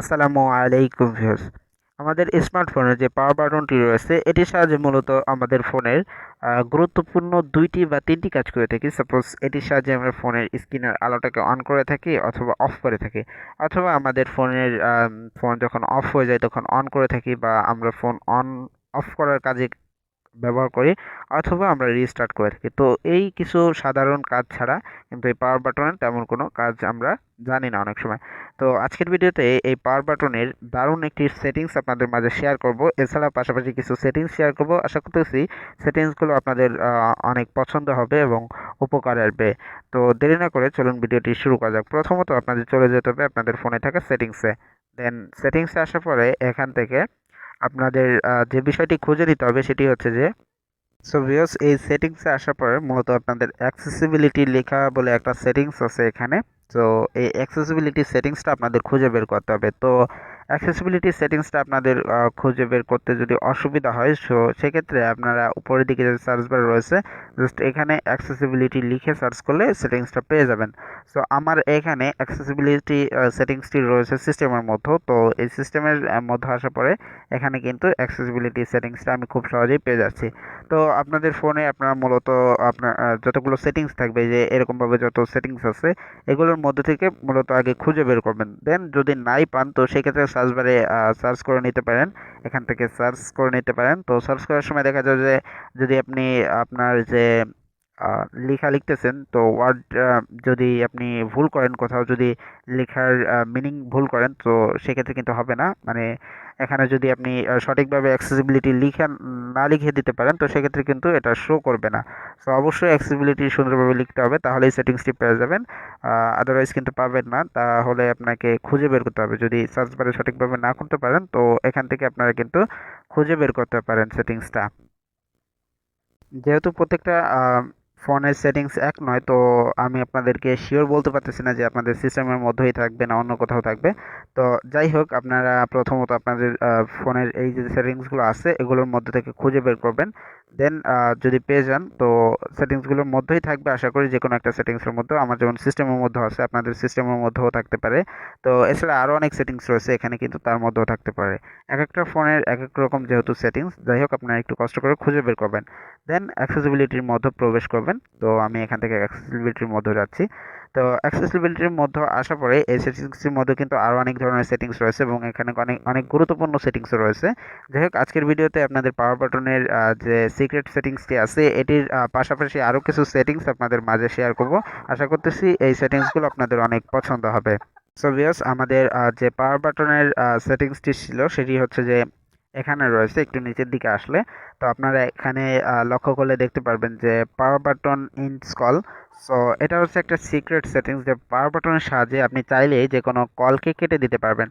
আসসালামু আলাইকুম ভিউস আমাদের স্মার্টফোনের যে পাওয়ার বাটনটি রয়েছে, এটির সাহায্যে মূলত আমাদের ফোনের গুরুত্বপূর্ণ দুইটি বা তিনটি কাজ করে থাকি। সাপোজ এটির সাহায্যে আমরা ফোনের স্ক্রিনের আলোটাকে অন করে থাকি অথবা অফ করে থাকি। অথবা আমাদের ফোনের ফোন যখন অফ হয়ে যায়, তখন অন করে থাকি বা আমরা ফোন অন অফ করার কাজে ব্যবহার করি অথবা আমরা রিস্টার্ট করে থাকি। তো এই কিছু সাধারণ কাজ ছাড়া কিন্তু এই পাওয়ার বাটনের তেমন কোনো কাজ আমরা জানি না অনেক সময়। তো আজকের ভিডিওতে এই পাওয়ার বাটনের দারুণ একটি সেটিংস আপনাদের মাঝে শেয়ার করব। এছাড়া পাশাপাশি কিছু সেটিংস শেয়ার করব। আশা করতেছি সেটিংসগুলো আপনাদের অনেক পছন্দ হবে এবং উপকার আসবে। তো দেরি না করে চলুন ভিডিওটি শুরু করা যাক। প্রথমত আপনাদের চলে যেতে হবে আপনাদের ফোনে থাকা সেটিংসে দেন সেটিংসে আসার পরে এখান থেকে আপনাদের যে বিষয়টি খুঁজে দিতে হবে সেটি হচ্ছে যে সো ভিউয়ার্স এই সেটিংসে আসার পরে মূলত আপনাদের অ্যাক্সেসিবিলিটি লেখা বলে একটা সেটিংস আছে এখানে। তো এই অ্যাক্সেসিবিলিটি সেটিংসটা আপনাদের খুঁজে বের করতে হবে। তো অ্যাক্সেসিবিলিটি সেটিংসটা আপনাদের খুঁজে বের করতে যদি অসুবিধা হয় সো সেক্ষেত্রে আপনারা উপরের দিকে যে সার্চ বার রয়েছে জাস্ট এখানে অ্যাক্সেসিবিলিটি লিখে সার্চ করলে সেটিংসটা পেয়ে যাবেন। সো আমার এখানে অ্যাক্সেসিবিলিটি সেটিংসটি রয়েছে সিস্টেমের মধ্যে, তো এই সিস্টেমের মধ্যে আসার পরে এখানে কিন্তু অ্যাক্সেসিবিলিটি সেটিংসটা আমি খুব সহজেই পেয়ে যাচ্ছি। তো আপনাদের ফোনে আপনার মূলত আপনার যতগুলো সেটিংস থাকবে, যে এরকমভাবে যত সেটিংস আছে, এগুলোর মধ্যে থেকে মূলত আগে খুঁজে বের করবেন। দেন যদি নাই পান, তো সেক্ষেত্রে সার্চ বারে সার্চ করে নিতে পারেন। এখান থেকে সার্চ করে নিতে পারেন। তো সার্চ করার সময় দেখা যায় যে, যদি আপনি আপনার যে লেখা লিখতেছেন, তো ওয়ার্ড যদি আপনি ভুল করেন কোথাও, যদি লেখার মিনিং ভুল করেন, তো সেক্ষেত্রে কিন্তু হবে না। মানে এখানে যদি আপনি সঠিকভাবে অ্যাক্সেসিবিলিটি লিখে না লিখে দিতে পারেন, তো সেক্ষেত্রে কিন্তু এটা শো করবে না। সো অবশ্যই অ্যাক্সেসিবিলিটি সুন্দরভাবে লিখতে হবে তাহলে এই সেটিংসটি পেয়ে যাবেন। আদারওয়াইজ কিন্তু পাবেন না, তাহলে আপনাকে খুঁজে বের করতে হবে। যদি সার্চ বারে সঠিকভাবে না করতে পারেন, তো এখান থেকে আপনারা কিন্তু খুঁজে বের করতে পারেন সেটিংসটা। যেহেতু প্রত্যেকটা ফোনের সেটিংস এক নয়, তো আমি আপনাদেরকে শিওর বলতে পারতেছি না যে আপনাদের সিস্টেমের মধ্যেই থাকবে না, অন্য কোথাও থাকবে। তো যাই হোক, আপনারা প্রথমত আপনাদের ফোনের এই যে সেটিংসগুলো আছে, এগুলোর মধ্যে থেকে খুঁজে বের করবেন। দেন যদি পেয়ে যান, তো সেটিংসগুলোর মধ্যেই থাকবে। আশা করি যে কোনো একটা সেটিংসের মধ্যে, আমার যেমন সিস্টেমের মধ্যে আছে, আপনাদের সিস্টেমের মধ্যেও থাকতে পারে। তো এছাড়া আরও অনেক সেটিংস রয়েছে, এখানে কিন্তু তার মধ্যেও থাকতে পারে। এক একটা ফোনের এক এক রকম যেহেতু সেটিংস, যাই হোক, আপনারা একটু কষ্ট করে খুঁজে বের করবেন। দেন অ্যাক্সেসিবিলিটির মধ্যে প্রবেশ করবেন। তো আমি এখান থেকে অ্যাক্সেসিবিলিটির মধ্যে যাচ্ছি। তো অ্যাক্সেসিবিলিটির মধ্যে আসার পরে এই সেটিংসটির মধ্যে কিন্তু আরও অনেক ধরনের সেটিংস রয়েছে এবং এখানে অনেক অনেক গুরুত্বপূর্ণ সেটিংসও রয়েছে। যাই হোক, আজকের ভিডিওতে আপনাদের পাওয়ার বাটনের যে সিক্রেট সেটিংসটি আছে, এটির পাশাপাশি আরও কিছু সেটিংস আপনাদের মাঝে শেয়ার করব। আশা করতেছি এই সেটিংসগুলো আপনাদের অনেক পছন্দ হবে। সো ভিউয়ার্স আমাদের যে পাওয়ার বাটনের সেটিংসটি ছিল, সেটি হচ্ছে যে এখানে রয়েছে, একটু নিচের দিকে আসলে। তো আপনারা এখানে লক্ষ্য করলে দেখতে পারবেন যে পাওয়ার বাটন ইনস্টল সো এটা হচ্ছে একটা সিক্রেট সেটিংস যে পাওয়ার বাটনের সাহায্যে আপনি চাইলেই যে কোনো কলকে কেটে দিতে পারবেন।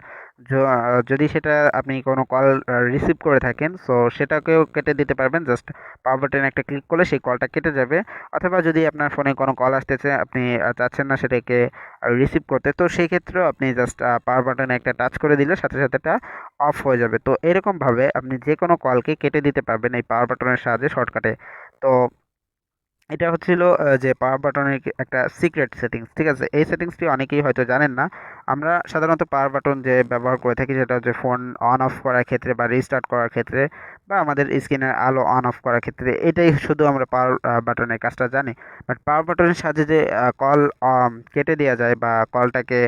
যদি সেটা আপনি কোনো কল রিসিভ করে থাকেন সো সেটাকেও কেটে দিতে পারবেন। জাস্ট পাওয়ার বাটনে একটা ক্লিক করলে সেই কলটা কেটে যাবে। অথবা যদি আপনার ফোনে কোনো কল আসতেছে, আপনি চাচ্ছেন না সেটাকে রিসিভ করতে, তো সেই ক্ষেত্রেও আপনি জাস্ট পাওয়ার বাটনে একটা টাচ করে দিলে সাথে সাথে এটা অফ হয়ে যাবে। তো এরকমভাবে আপনি যে কোনো কলকে কেটে দিতে পারবেন এই পাওয়ার বাটনের সাহায্যে শর্টকাটে তো এটা হচ্ছিল যে পাওয়ার বাটনের একটা সিক্রেট সেটিংস ঠিক আছে? এই সেটিংসটি অনেকেই হয়তো জানেন না। আমরা সাধারণত পাওয়ার বাটন যে ব্যবহার করে থাকি সেটা হচ্ছে ফোন অন অফ করার ক্ষেত্রে বা রিস্টার্ট করার ক্ষেত্রে বা আমাদের স্ক্রিনের আলো অন অফ করার ক্ষেত্রে। এটাই শুধু আমরা পাওয়ার বাটনের কাজটা জানি। বাট পাওয়ার বাটনের সাহায্যে যে কল কেটে দেওয়া যায় বা কলটাকে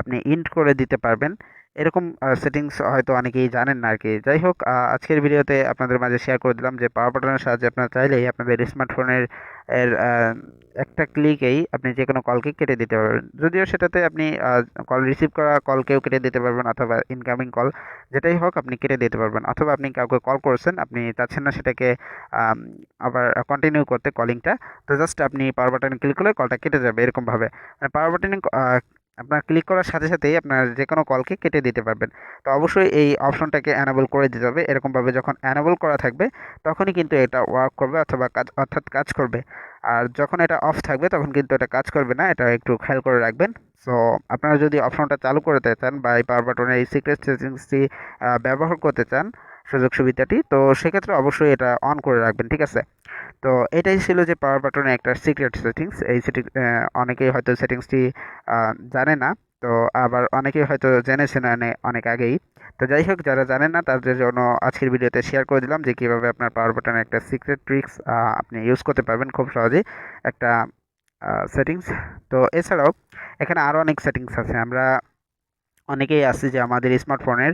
আপনি ইন্ট করে দিতে পারবেন এরকম সেটিংস হয়তো অনেকেই জানেন না আর কি যাই হোক আজকের ভিডিওতে আপনাদের মাঝে শেয়ার করে দিলাম যে পাওয়ার বাটনের সাহায্যে আপনারা চাইলেই আপনাদের স্মার্টফোনের এর একটা ক্লিকেই আপনি যে কোনো কলকে কেটে দিতে পারবেন। যদিও সেটাতে আপনি কল রিসিভ করা কলকেও কেটে দিতে পারবেন অথবা ইনকামিং কল যেটাই হোক আপনি কেটে দিতে পারবেন। অথবা আপনি কাউকে কল করেছেন, আপনি চাচ্ছেন না সেটাকে আবার কন্টিনিউ করতে কলিংটা তো জাস্ট আপনি পাওয়ার বাটনে ক্লিক করলে কলটা কেটে যাবে এরকমভাবে। মানে পাওয়ার বাটনে আপনার ক্লিক করার সাথে সাথেই আপনার যে কোনো কলকে কেটে দিতে পারবেন। তো অবশ্যই এই অপশনটাকে অ্যানাবল করে দিতে হবে। এরকমভাবে যখন অ্যানাবল করা থাকবে, তখনই কিন্তু এটা ওয়ার্ক করবে অথবা কাজ, অর্থাৎ কাজ করবে। আর যখন এটা অফ থাকবে, তখন কিন্তু এটা কাজ করবে না। এটা একটু খেয়াল করে রাখবেন। সো আপনারা যদি অপশনটা চালু করতে চান বা এই পাওয়ার বাটনের এই সিক্রেট সেটিংসটি ব্যবহার করতে চান সুযোগ সুবিধাটি, তো সেক্ষেত্রে অবশ্যই এটা অন করে রাখবেন, ঠিক আছে? তো এটাই ছিল যে পাওয়ার বাটনের একটা সিক্রেট সেটিংস এই সেটিং অনেকেই হয়তো সেটিংসটি জানে না, তো আবার অনেকেই হয়তো জেনেছেন অনেক আগেই। তো যাই হোক, যারা জানেন না, তাদের জন্য আজকের ভিডিওতে শেয়ার করে দিলাম যে কীভাবে আপনার পাওয়ার বাটনের একটা সিক্রেট ট্রিক্স আপনি ইউজ করতে পারবেন খুব সহজেই একটা সেটিংস তো এছাড়াও, এখানে আরও অনেক সেটিংস আছে। আমরা অনেকেই আছে যে আমাদের স্মার্টফোনের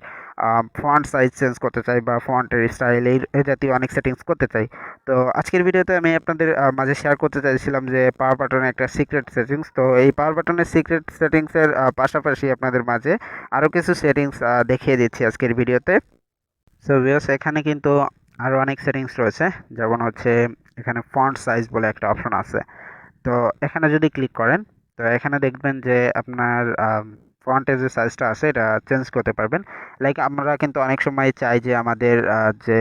ফন্ট সাইজ চেঞ্জ করতে চাই বা ফন্টের স্টাইল এই জাতীয় অনেক সেটিংস করতে চাই। তো আজকের ভিডিওতে আমি আপনাদের মাঝে শেয়ার করতে চাইছিলাম যে পাওয়ার বাটনের একটা সিক্রেট সেটিংস তো এই পাওয়ার বাটনের সিক্রেট সেটিংসের পাশাপাশি আপনাদের মাঝে আরও কিছু সেটিংস দেখিয়ে দিচ্ছি আজকের ভিডিওতে। সো ভিউস এখানে কিন্তু আরও অনেক সেটিংস রয়েছে। যেমন হচ্ছে এখানে ফন্ট সাইজ বলে একটা অপশন আছে। তো এখানে যদি ক্লিক করেন, তো এখানে দেখবেন যে আপনার ফ্রন্টের যে সাইজটা আছে, এটা চেঞ্জ করতে পারবেন। লাইক আমরা কিন্তু অনেক সময় চাই যে আমাদের যে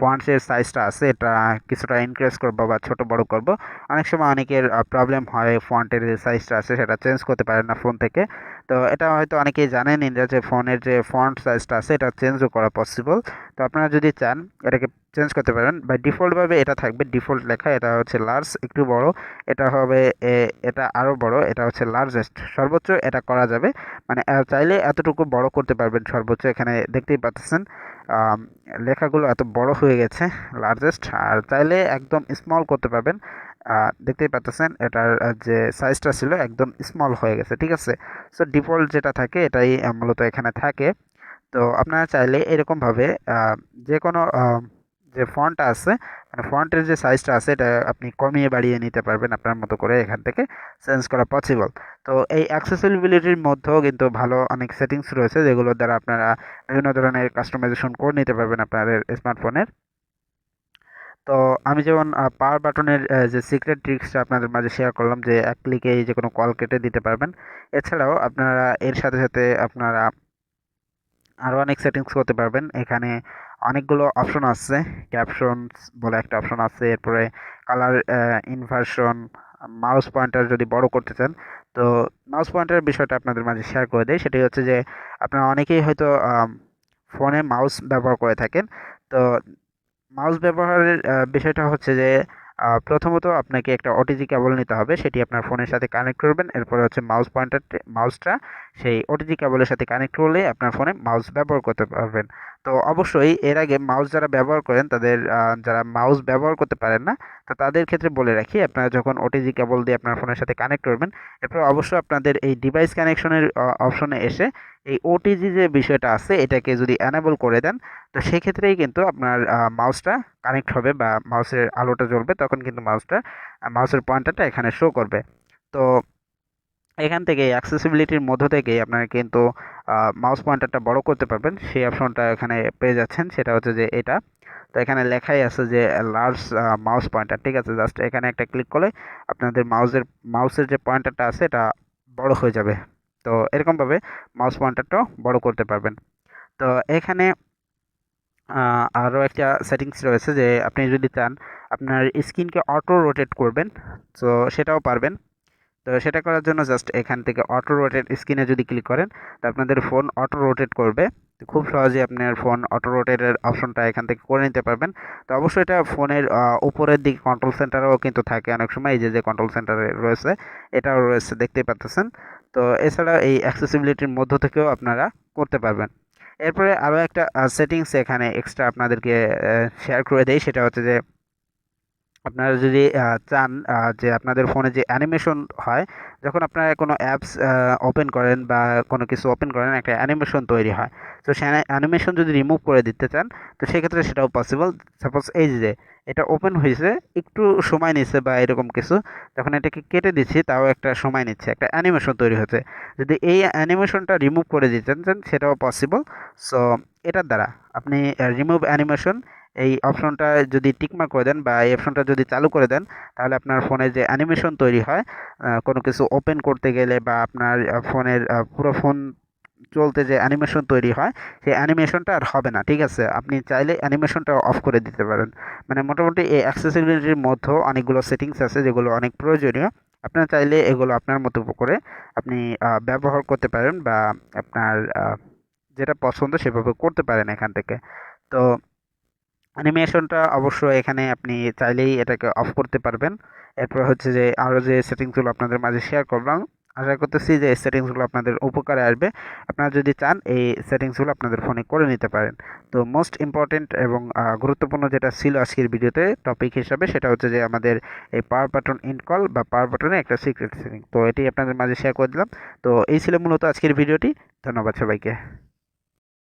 ফন্টসের সাইজটা আছে, এটা কিছুটা ইনক্রিজ করব বা ছোট বড় করব। অনেক সময় অনেকের প্রবলেম হয় ফ্রন্টের যে সাইজটা আছে, সেটা চেঞ্জ করতে পারেন না ফোন থেকে। তো এটা হয়তো অনেকেই জানেন যে ফোনের যে ফন্ট সাইজটা আছে, এটা চেঞ্জও করা পসিবল তো আপনারা যদি চান, এটাকে চেঞ্জ করতে পারেন। বা ডিফল্টভাবে এটা থাকবে ডিফল্ট লেখা, এটা হচ্ছে লার্জ একটু বড়, এটা হবে এটা আরও বড়, এটা হচ্ছে লার্জেস্ট সর্বোচ্চ এটা করা যাবে। মানে চাইলে এতটুকু বড় করতে পারবেন সর্বোচ্চ। এখানে দেখতেই পাচ্ছেন লেখাগুলো এত বড় হয়ে গেছে লার্জেস্ট আর চাইলে একদম স্মল করতে পারবেন। দেখতেই পাচ্ছেন, এটার যে সাইজটা ছিল একদম স্মল হয়ে গেছে, ঠিক আছে? সো ডিফল্ট যেটা থাকে, এটাই মূলত এখানে থাকে। তো আপনারা চাইলে এরকমভাবে যে কোনো যে ফন্টটা আছে মানে ফন্টের যে সাইজটা আছে, এটা আপনি কমিয়ে বাড়িয়ে নিতে পারবেন আপনার মতো করে এখান থেকে চেঞ্জ করা পসিবল তো এই অ্যাক্সেসিবিলিটির মধ্যেও কিন্তু ভালো অনেক সেটিংস রয়েছে যেগুলোর দ্বারা আপনারা বিভিন্ন ধরনের কাস্টমাইজেশন করে নিতে পারবেন আপনাদের স্মার্টফোনের তো আমি যেমন পাওয়ার বাটনের যে সিক্রেট ট্রিক্সটা আপনাদের মাঝে শেয়ার করলাম, যে এক ক্লিকে যে কোনো কল কেটে দিতে পারবেন। এছাড়াও আপনারা এর সাথে সাথে আপনারা আরও অনেক সেটিংস করতে পারবেন। এখানে অনেকগুলো অপশন আছে। ক্যাপশনস বলে একটা অপশন আছে, এরপরে কালার ইনভার্সন মাউস পয়েন্টার যদি বড় করতে চান, তো মাউস পয়েন্টারের বিষয়টা আপনাদের মাঝে শেয়ার করে দেয় সেটি হচ্ছে যে, আপনারা অনেকেই হয়তো ফোনে মাউস ব্যবহার করে থাকেন। তো মাউস ব্যবহারের বিষয়টা হচ্ছে যে প্রথমত আপনাকে একটা ওটিজি কেবল নিতে হবে। সেটি আপনার ফোনের সাথে কানেক্ট করবেন। এরপরে হচ্ছে মাউস পয়েন্টার মাউসটা সেই ওটিজি কেবলের সাথে কানেক্ট করলে আপনার ফোনে মাউস ব্যবহার করতে পারবেন। তো অবশ্যই এর আগে মাউস যারা ব্যবহার করেন, তাদের যারা মাউস ব্যবহার করতে পারেন না, তো তাদের ক্ষেত্রে বলে রাখি, আপনারা যখন ওটিজি কেবল দিয়ে আপনার ফোনের সাথে কানেক্ট করবেন, এরপর অবশ্যই আপনাদের এই ডিভাইস কানেকশনের অপশনে এসে এই ওটিজি যে বিষয়টা আছে, এটাকে যদি অ্যানেবল করে দেন, তো সেক্ষেত্রেই কিন্তু আপনার মাউসটা কানেক্ট হবে বা মাউসের আলোটা জ্বলবে, তখন কিন্তু মাউসটা মাউসের পয়েন্টারটা এখানে শো করবে। তো এখান থেকে অ্যাক্সেসিবিলিটির মধ্য থেকেই আপনারা কিন্তু মাউস পয়েন্টারটা বড় করতে পারবেন। সেই অপশনটা এখানে পেয়ে যাচ্ছেন, সেটা হচ্ছে যে এটা। তো এখানে লেখাই আছে যে লার্জ মাউস পয়েন্টার ঠিক আছে? জাস্ট এখানে একটা ক্লিক করলে আপনাদের মাউসের মাউসের যে পয়েন্টারটা আছে, এটা বড় হয়ে যাবে। তো এরকমভাবে মাউস পয়েন্টারটাও বড় করতে পারবেন। তো এখানে আরও একটা সেটিংস রয়েছে যে, আপনি যদি চান, আপনার স্ক্রিনকে অটো রোটেট করবেন। তো সেটাও পারবেন। তো সেটা করার জন্য জাস্ট এখান থেকে অটো রোটেট স্ক্রিনে যদি ক্লিক করেন, তো আপনাদের ফোন অটো রোটেট করবে। খুব সহজে আপনার ফোন অটো রোটেটের অপশনটা এখান থেকে করে নিতে পারবেন। তো অবশ্যই এটা ফোনের উপরের দিকে কন্ট্রোল সেন্টারও কিন্তু থাকে অনেক সময়, এই যে যে কন্ট্রোল সেন্টারে রয়েছে, এটাও রয়েছে, দেখতেই পাচ্ছেন তো এছাড়া এই অ্যাক্সেসিবিলিটির মধ্য থেকেও আপনারা করতে পারবেন। এরপরে আরও একটা সেটিংস এখানে এক্সট্রা আপনাদেরকে শেয়ার করে দেয় সেটা হচ্ছে যে আপনারা যদি চান যে আপনাদের ফোনে যে অ্যানিমেশন হয়, যখন আপনারা কোনো অ্যাপস ওপেন করেন বা কোনো কিছু ওপেন করেন, একটা অ্যানিমেশন তৈরি হয়। তো সে অ্যানিমেশন যদি রিমুভ করে দিতে চান, তো সেক্ষেত্রে সেটাও পসিবল সাপোজ এই যে, এটা ওপেন হয়েছে, একটু সময় নিচ্ছে বা এরকম কিছু যখন এটাকে কেটে দিচ্ছি, তাও একটা সময় নিচ্ছে, একটা অ্যানিমেশন তৈরি হচ্ছে। যদি এই অ্যানিমেশনটা রিমুভ করে দিতে চান, সেটাও পসিবল সো এটার দ্বারা আপনি রিমুভ অ্যানিমেশন এই অপশনটা যদি টিকমা করে দেন বা এই অপশনটা যদি চালু করে দেন, তাহলে আপনার ফোনে যে অ্যানিমেশন তৈরি হয় কোনো কিছু ওপেন করতে গেলে বা আপনার ফোনের পুরো ফোন চলতে যে অ্যানিমেশন তৈরি হয়, সেই অ্যানিমেশনটা আর হবে না, ঠিক আছে? আপনি চাইলে অ্যানিমেশনটা অফ করে দিতে পারেন। মানে মোটামুটি এই অ্যাক্সেসিবিলিটির মধ্যেও অনেকগুলো সেটিংস আছে যেগুলো অনেক প্রয়োজনীয়। আপনার চাইলে এগুলো আপনার মতো করে আপনি ব্যবহার করতে পারেন বা আপনার যেটা পছন্দ সেভাবে করতে পারেন এখান থেকে। তো অ্যানিমেশনটা অবশ্য এখানে আপনি চাইলেই এটাকে অফ করতে পারবেন। এরপর হচ্ছে যে আরও যে সেটিংসগুলো আপনাদের মাঝে শেয়ার করলাম, আশা করতেছি যে এই সেটিংসগুলো আপনাদের উপকারে আসবে। আপনারা যদি চান, এই সেটিংসগুলো আপনাদের ফোনে করে নিতে পারেন। তো মোস্ট ইম্পর্টেন্ট এবং গুরুত্বপূর্ণ যেটা ছিল আজকের ভিডিওতে টপিক হিসাবে, সেটা হচ্ছে যে আমাদের এই পাওয়ার বাটন ইন কল বা পাওয়ার বাটনে একটা সিক্রেট সেটিং তো এটি আপনাদের মাঝে শেয়ার করে দিলাম। তো এই ছিল মূলত আজকের ভিডিওটি। ধন্যবাদ সবাইকে।